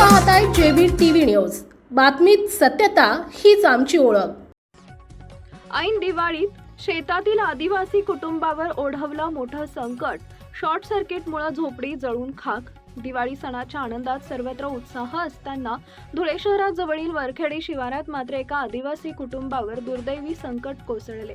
पाहताय JB TV news. बातमीत सत्यता हीच आमची ओळख. ऐन दिवाळीत शेतातील आदिवासी कुटुंबावर ओढवलं मोठं संकट. शॉर्ट सर्किटमुळे झोपडी जळून खाक. दिवाळी सणाच्या आनंदात सर्वत्र उत्साह असताना धुळे शहराजवळील वरखेडी शिवारात मात्र एका आदिवासी कुटुंबावर दुर्दैवी संकट कोसळले.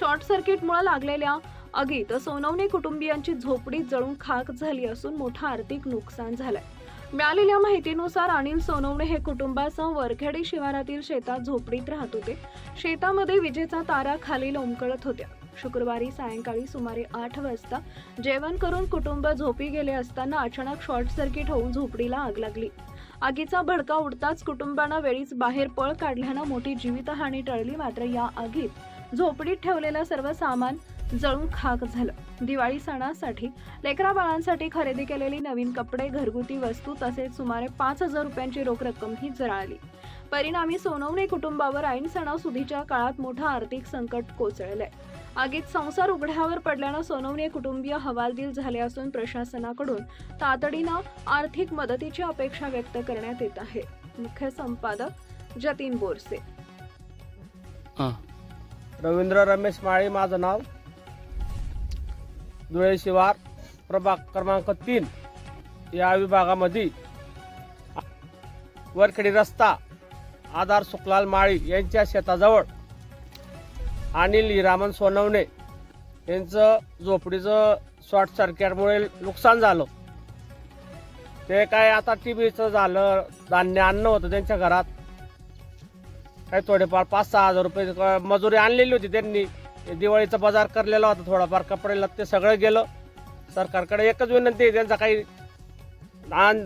शॉर्ट सर्किटमुळे लागलेल्या आगीत सोनवणे कुटुंबियांची झोपडी जळून खाक झाली असून मोठं आर्थिक नुकसान झालंय. मिळालेल्या माहितीनुसार अनिल सोनवणे हे कुटुंबासह वरखेडी शिवारातील शेतात झोपडीत राहत होते. शेतामध्ये विजेचा तारा खाली लोंबकळत होत्या. शुक्रवारी सायंकाळी सुमारे आठ वाजता जेवण करून कुटुंब झोपी गेले असताना अचानक शॉर्ट सर्किट होऊन झोपडीला आग लागली. आगीचा भडका उडताच कुटुंबानं वेळीच बाहेर पळ काढल्यानं मोठी जीवितहानी टळली. मात्र या आगीत झोपडीत ठेवलेलं सर्व सामान जळून खाक झालं. दिवाळी सणासाठी लेकरा बाळांसाठी खरेदी केलेली नवीन कपडे घरगुती वस्तू तसेच सुमारे पाच हजार रुपयांची रोख रक्कमही जळाली. परिणामी सोनवणे कुटुंबावर ऐन सणासुदीच्या काळात मोठं आर्थिक संकट कोसळलंय. आगीत संसार उघड्यावर पडल्यानं सोनवणे कुटुंबीय हवालदिल झाले असून प्रशासनाकडून तातडीनं आर्थिक मदतीची अपेक्षा व्यक्त करण्यात येत आहे. मुख्य संपादक जतीन बोरसे. हां. रवींद्र रमेश माळी माझं नाव. धुळे शिवार प्रभाग क्रमांक तीन. या विभागामध्ये वरखेडी रस्ता आधार सुखलाल माळी यांच्या शेताजवळ अनिल हिरामन सोनवणे यांचं झोपडीचं शॉर्ट सर्किटमुळे नुकसान झालं. ते काय आता टी व्हीचं झालं धान्य अन्न होतं त्यांच्या घरात. काही थोडेफार पाच सहा हजार रुपये मजुरी आणलेली होती त्यांनी. दिवाळीचा बाजार करलेला होता थोडाफार कपडे लत्ते सगळं गेलं. सरकारकडे एकच विनंती आहे त्यांचा काही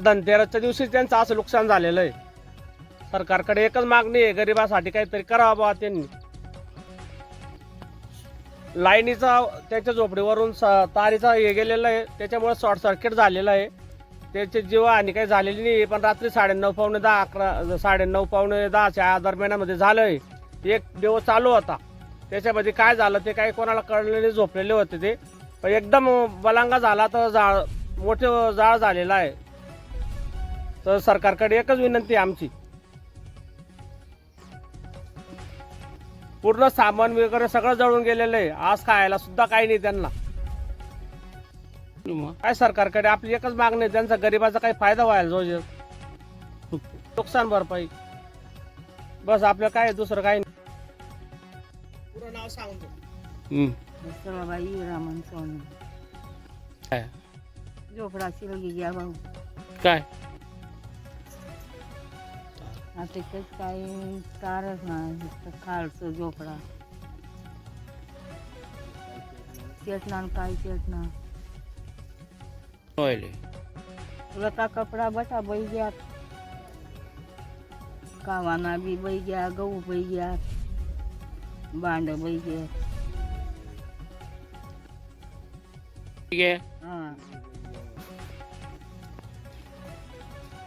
धनतेरसच्या दिवशी त्यांचं असं नुकसान झालेलं आहे. सरकारकडे एकच मागणी आहे गरिबासाठी काहीतरी करावं बा त्यांनी. लाईनीचा त्याच्या झोपडीवरून स- तारीचा हे गेलेलं आहे त्याच्यामुळे शॉर्ट सर्किट झालेलं आहे. त्याची जीव आणि काही झालेली नाही पण रात्री साडेनऊ पावणे दहा अकरा साडेनऊ पावणे दहाच्या दरम्यानामध्ये आहे एक दिवस चालू होता. त्याच्यामध्ये काय झालं ते काही कोणाला कळलेले झोपलेले होते ते. पण एकदम बलांगा झाला तर जाळ मोठे जाळ झालेला आहे. तर सरकारकडे एकच विनंती आहे आमची. पूर्ण सामान वगैरे सगळं जळून गेलेलं आहे. आज खायला सुद्धा काही नाही त्यांना. काय सरकारकडे आपली एकच मागणी आहे त्यांचा गरिबाचा काही फायदा व्हायला जोजे नुकसान भरपाई. बस आपलं काय दुसरं काही नाही. रामन काय? झोपडा शिरगी घ्या भाऊ. काय? आता तेच काय तारच ना नुसतं खालचं झोपडा. चेटना न काय चेटना व्हायले लता कपडा बटा बै घ्या. कावाना बी बै घ्या गहू बै घ्या बांड बै घ्या.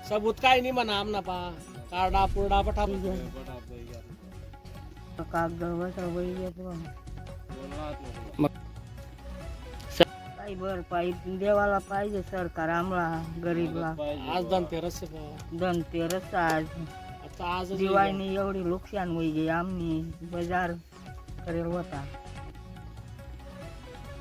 सबूत काय नाही म्हणा आमना पा कार्डा पुरडा पठा कागद बटा बै घेत बा मग काही भरपाई देवाला पाहिजे सरकार आम्हाला गरीबला आज धनतेरस आहे बा. धनतेरस आज आता आज दिवाळीने एवढी नुकसान होई आम्ही बाजार करेल होता